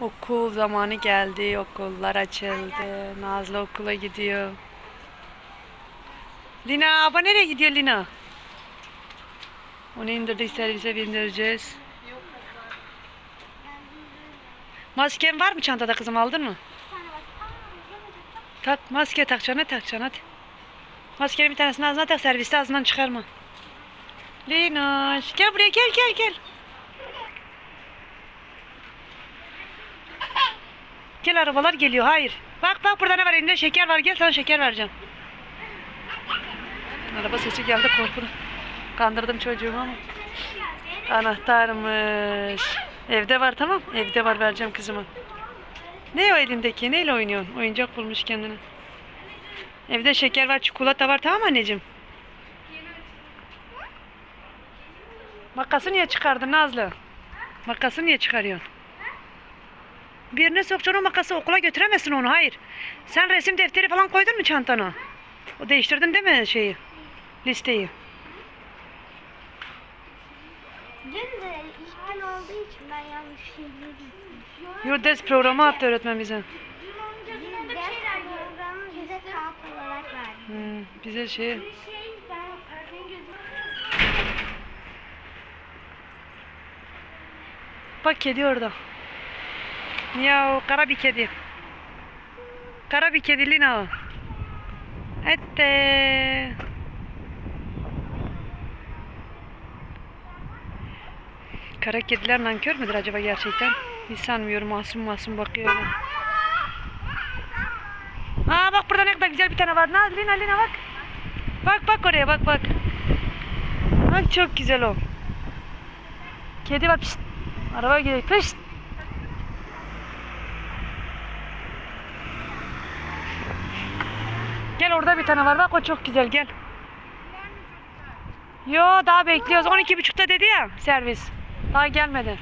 Okul zamanı geldi. Okullar açıldı. Nazlı okula gidiyor. Lina, abla nereye gidiyor Lina? Onu indirdik servise bindireceğiz. Masken var mı çantada kızım aldın mı? Tak maske takacaksın takacaksın hadi. Maskenin bir tanesini ağzına tak serviste ağzından çıkarma. Linoş gel buraya gel gel gel. Gel arabalar geliyor hayır. Bak bak burada ne var elinde şeker var gel sana şeker vereceğim. Araba sesi geldi korkudum. Kandırdım çocuğumu ama. Anahtarmış. Evde var tamam. Evde var vereceğim kızıma. Ne o elindeki? Neyle oynuyorsun? Oyuncak bulmuş kendine. Evde şeker var, çikolata var tamam anneciğim? Makası niye çıkardın Nazlı? Makası niye çıkarıyorsun? Birine sokacaksın o makası okula götüremezsin onu hayır. Sen resim defteri falan koydun mu çantana? O değiştirdin değil mi şeyi? Listeyi. Dün de ilk gün olduğu için ben yanlış şeyleri gittim. Yo ders programı attı öğretmen bize. Dün ders programı bize kağıt olarak verdi. Hmm, bize şey Şey Bak kedi orada. Ya kara bir kedi. Kara bir kedi Lina. Ette. Kara kediler nankör müdür acaba gerçekten? Hiç sanmıyorum masum masum bakıyor. Aa bak burada ne kadar güzel bir tane var. Lina Lina bak. Bak bak oraya bak bak. Bak çok güzel o. Kedi var. Pişt. Araba gidiyor. Pişt. Gel orada bir tane var. Bak o çok güzel. Gel. Yo daha bekliyoruz. 12.30'da dedi ya servis. Daha gelmedi.